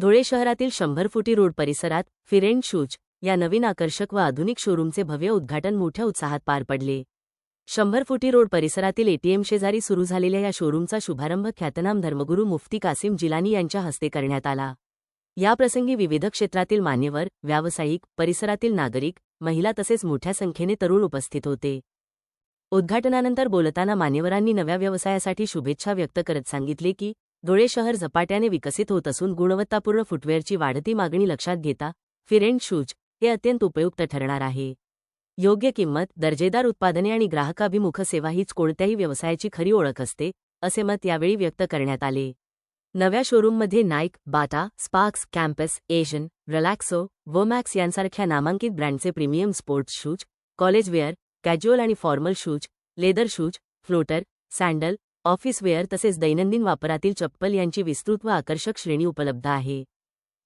धुळे शहरातील शंभर फुटी रोड परिसरात फिरेंड शूज या नवीन आकर्षक व आधुनिक शोरूमचे भव्य उद्घाटन मोठ्या उत्साहात पार पडले. शंभर फुटी रोड परिसरातील एटीएम शेजारी सुरू झालेल्या या शोरूमचा शुभारंभ ख्यातनाम धर्मगुरू मुफ्ती कासिम जिलानी यांच्या हस्ते करण्यात आला. याप्रसंगी विविध क्षेत्रातील मान्यवर व्यावसायिक परिसरातील नागरिक महिला तसेच मोठ्या संख्येने तरुण उपस्थित होते. उद्घाटनानंतर बोलताना मान्यवरांनी नव्या व्यवसायासाठी शुभेच्छा व्यक्त करत सांगितले की धुळे शहर झपाट्याने विकसित होत असून गुणवत्तापूर्ण फुटवेअरची वाढती मागणी लक्षात घेता फिरेंड शूज हे अत्यंत उपयुक्त ठरणार आहे. योग्य किंमत दर्जेदार उत्पादने आणि ग्राहकाभिमुख सेवा हीच कोणत्याही व्यवसायाची खरी ओळख असते असे मत यावेळी व्यक्त करण्यात आले. नव्या शोरूममध्ये Nike Bata Sparx Campus Asian Relaxo Womax यांसारख्या नामांकित ब्रँडचे premium sports shoes collegewear casual आणि formal shoes leather shoes floater sandal office wear तसेच दैनंदिन वापरातील चप्पल यांची विस्तृत व आकर्षक श्रेणी उपलब्ध आहे.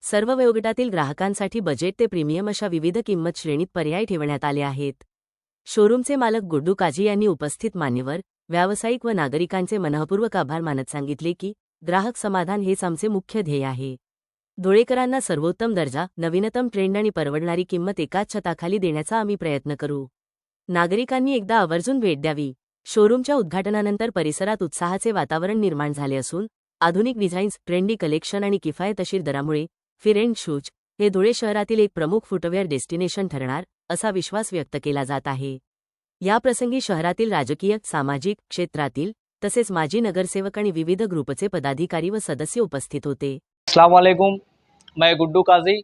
सर्व वयोगटातील ग्राहकांसाठी बजेट ते प्रीमियम अशा विविध किंमत श्रेणीत पर्याय ठेवण्यात आले आहेत. शोरूमचे मालक गुड्डू काजी यांनी उपस्थित मान्यवर व्यावसायिक व नागरिकांचे मनःपूर्वक आभार मानत सांगितले की ग्राहक समाधान हेच आमचे मुख्य ध्येय आहे. धुळेकरांना सर्वोत्तम दर्जा नवीनतम ट्रेंड आणि परवडणारी किंमत एकाच छताखाली देण्याचा आम्ही प्रयत्न करू. नागरिकांनी एकदा आवर्जून भेट द्यावी. शोरूमच्या उद्घाटनानंतर परिसरात उत्साहाचे वातावरण निर्माण झाले असून आधुनिक डिझाईन्स ट्रेंडी कलेक्शन आणि किफायतशीर दरामुळे फिरेंड शूज हे धुळे शहरातील एक प्रमुख फुटवेअर डेस्टिनेशन ठरणार असा विश्वास व्यक्त केला जात आहे. याप्रसंगी शहरातील राजकीय सामाजिक क्षेत्रातील तसेच माजी नगरसेवक आणि विविध ग्रुपचे पदाधिकारी व सदस्य उपस्थित होते. अस्सलाम मैं गुड्डू काजी.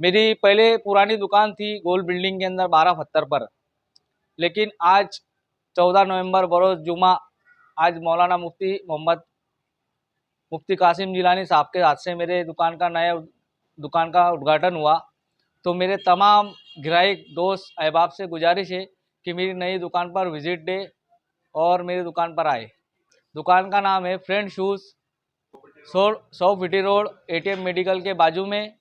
मेरी पहले पुरानी दुकान थी गोल बिल्डिंग के अंदर बारह पत्थर पर लेकिन आज चौदह नवंबर बरोज़ जुमा। आज मौलाना मुफ्ती मोहम्मद मुफ्ती कासिम जिलानी साहब के हाथ से मेरे दुकान का नया दुकान का उद्घाटन हुआ। तो मेरे तमाम ग्राहक दोस्त, अहबाब से गुजारिश है कि मेरी नई दुकान पर विज़िट दे और मेरी दुकान पर आए। दुकान का नाम है फ्रेंड शूज़, सौ सौ फिटी रोड एटीएम मेडिकल के बाजू में।